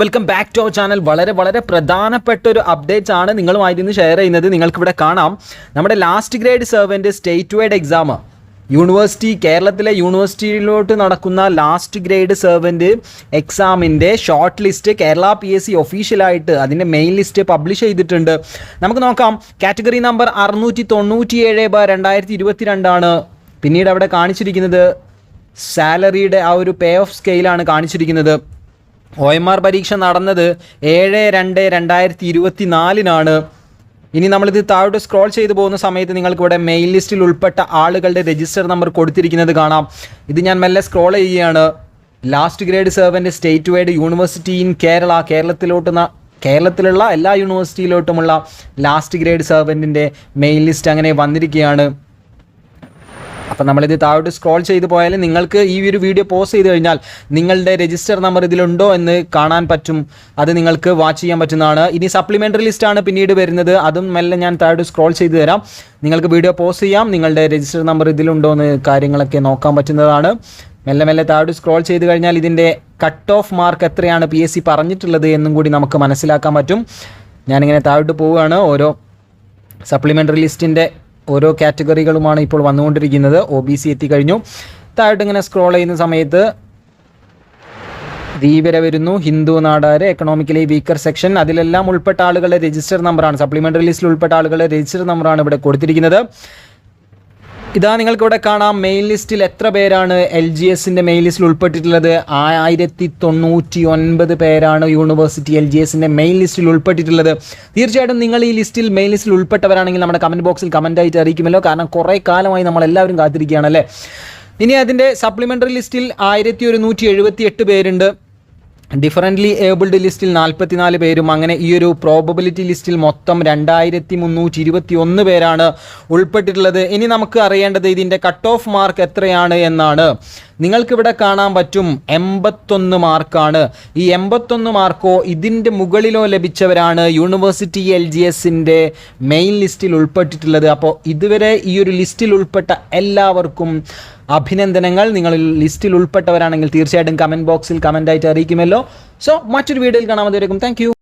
Welcome back to our channel വളരെ വളരെ പ്രധാനപ്പെട്ട ഒരു അപ്ഡേറ്റ്സ് ആണ് നിങ്ങളുമായി ഷെയർ ചെയ്യുന്നത്. നിങ്ങൾക്ക് ഇവിടെ കാണാം. നമ്മുടെ last grade servant state wide exam university കേരളത്തിലെ യൂണിവേഴ്സിറ്റിയിലോട്ട് നടക്കുന്ന ലാസ്റ്റ് ഗ്രേഡ് സെർവന്റ് എക്സാമിന്റെ short list Kerala P S C ഒഫീഷ്യലായിട്ട് അതിന്റെ മെയിൻ ലിസ്റ്റ് പബ്ലിഷ് ചെയ്തിട്ടുണ്ട്. നമുക്ക് നോക്കാം. കാറ്റഗറി നമ്പർ അറുന്നൂറ്റി തൊണ്ണൂറ്റി ഏഴ് ബ രണ്ടായിരത്തി ഇരുപത്തി രണ്ടാണ് പിന്നീട് അവിടെ കാണിച്ചിരിക്കുന്നത് സാലറിയുടെ ആ ഒരു പേ ഓഫ് സ്കെയിലാണ് കാണിച്ചിരിക്കുന്നത്. ഒ എം ആർ പരീക്ഷ നടന്നത് ഏഴ് രണ്ട് രണ്ടായിരത്തി ഇരുപത്തി നാലിനാണ് ഇനി നമ്മളിത് താഴോട്ട് സ്ക്രോൾ ചെയ്തു പോകുന്ന സമയത്ത് നിങ്ങൾക്ക് ഇവിടെ മെയിൽ ലിസ്റ്റിൽ ഉൾപ്പെട്ട ആളുകളുടെ രജിസ്റ്റർ നമ്പർ കൊടുത്തിരിക്കുന്നത് കാണാം. ഇത് ഞാൻ മെല്ലെ സ്ക്രോൾ ചെയ്യുകയാണ്. Last grade servant state wide university in Kerala കേരളത്തിലോട്ട് കേരളത്തിലുള്ള എല്ലാ യൂണിവേഴ്സിറ്റിയിലോട്ടുമുള്ള ലാസ്റ്റ് ഗ്രേഡ് സെർവന്റിന്റെ മെയിൽ ലിസ്റ്റ് അങ്ങനെ വന്നിരിക്കുകയാണ്. അപ്പം നമ്മളിത് താഴോട്ട് സ്ക്രോൾ ചെയ്ത് പോയാൽ നിങ്ങൾക്ക് ഈ ഒരു വീഡിയോ പോസ് ചെയ്ത് കഴിഞ്ഞാൽ നിങ്ങളുടെ രജിസ്റ്റർ നമ്പർ ഇതിലുണ്ടോ എന്ന് കാണാൻ പറ്റും. അത് നിങ്ങൾക്ക് വാച്ച് ചെയ്യാൻ പറ്റുന്നതാണ്. ഇനി സപ്ലിമെന്ററി ലിസ്റ്റാണ് പിന്നീട് വരുന്നത്. അതും മെല്ലെ ഞാൻ താഴോട്ട് സ്ക്രോൾ ചെയ്ത് തരാം. നിങ്ങൾക്ക് വീഡിയോ പോസ് ചെയ്യാം. നിങ്ങളുടെ രജിസ്റ്റർ നമ്പർ ഇതിലുണ്ടോ എന്ന് കാര്യങ്ങളൊക്കെ നോക്കാൻ പറ്റുന്നതാണ്. മെല്ലെ മെല്ലെ താഴോട്ട് സ്ക്രോൾ ചെയ്ത് കഴിഞ്ഞാൽ ഇതിന്റെ കട്ട് ഓഫ് മാർക്ക് എത്രയാണ് പി എസ് സി പറഞ്ഞിട്ടുള്ളത് എന്നും കൂടി നമുക്ക് മനസ്സിലാക്കാൻ പറ്റും. ഞാനിങ്ങനെ താഴോട്ട് പോവുകയാണ്. ഓരോ സപ്ലിമെന്ററി ലിസ്റ്റിന്റെ ഓരോ കാറ്റഗറികളുമാണ് ഇപ്പോൾ വന്നുകൊണ്ടിരിക്കുന്നത്. ഒ ബി സി എത്തിക്കഴിഞ്ഞു. താഴോട്ട് ഇങ്ങനെ സ്ക്രോൾ ചെയ്യുന്ന സമയത്ത് ധീവര വരുന്നു. Hindu Nadar economically weaker section അതിലെല്ലാം ഉൾപ്പെട്ട ആളുകളുടെ രജിസ്റ്റർ നമ്പറാണ് സപ്ലിമെന്ററി ലിസ്റ്റിൽ ഉൾപ്പെട്ട ആളുകളുടെ രജിസ്റ്റർ നമ്പറാണ് ഇവിടെ കൊടുത്തിരിക്കുന്നത്. ഇതാ നിങ്ങൾക്ക് ഇവിടെ കാണാം മെയിൽ ലിസ്റ്റിൽ എത്ര പേരാണ് എൽ ജി എസിന്റെ മെയിൽ ലിസ്റ്റിൽ ഉൾപ്പെട്ടിട്ടുള്ളത്? ആയിരത്തി തൊണ്ണൂറ്റി ഒൻപത് പേരാണ് യൂണിവേഴ്സിറ്റി എൽ ജി എസിന്റെ മെയിൽ ലിസ്റ്റിൽ ഉൾപ്പെട്ടിട്ടുള്ളത്. തീർച്ചയായിട്ടും നിങ്ങൾ ഈ ലിസ്റ്റിൽ മെയിൽ ലിസ്റ്റിൽ ഉൾപ്പെട്ടവരാണെങ്കിൽ നമ്മുടെ കമന്റ് ബോക്സിൽ കമന്റ് ആയിട്ട് അറിയിക്കുമല്ലോ. കാരണം കുറേ കാലമായി നമ്മൾ എല്ലാവരും കാത്തിരിക്കുകയാണല്ലേ ഇനി അതിന്റെ സപ്ലിമെന്ററി ലിസ്റ്റിൽ ആയിരത്തി ഒരുന്നൂറ്റി എഴുപത്തി എട്ട് പേരുണ്ട്. ഡിഫറന്റ്ലി ഏബിൾഡ് ലിസ്റ്റിൽ നാൽപ്പത്തിനാല് പേരും അങ്ങനെ ഈ ഒരു പ്രോബബിലിറ്റി ലിസ്റ്റിൽ മൊത്തം രണ്ടായിരത്തി മുന്നൂറ്റി ഇരുപത്തി ഒന്ന് പേരാണ് ഉൾപ്പെട്ടിട്ടുള്ളത്. ഇനി നമുക്ക് അറിയേണ്ടത് ഇതിന്റെ കട്ട് ഓഫ് മാർക്ക് എത്രയാണ് എന്നാണ്. നിങ്ങൾക്കിവിടെ കാണാൻ പറ്റും എൺപത്തൊന്ന് മാർക്കാണ് ഈ എൺപത്തൊന്ന് മാർക്കോ ഇതിന്റെ മുകളിലോ ലഭിച്ചവരാണ് യൂണിവേഴ്സിറ്റി എൽ ജി എസിന്റെ മെയിൻ ലിസ്റ്റിൽ ഉൾപ്പെട്ടിട്ടുള്ളത്. അപ്പോൾ ഇതുവരെ ഈ ഒരു ലിസ്റ്റിൽ ഉൾപ്പെട്ട എല്ലാവർക്കും അഭിനന്ദനങ്ങൾ. നിങ്ങൾ ലിസ്റ്റിൽ ഉൾപ്പെട്ടവരാണെങ്കിൽ തീർച്ചയായിട്ടും കമന്റ് ബോക്സിൽ കമന്റായിട്ട് അറിയിക്കുമല്ലോ. സോ മറ്റൊരു വീഡിയോയിൽ കാണാൻ മതിയായിരിക്കും താങ്ക്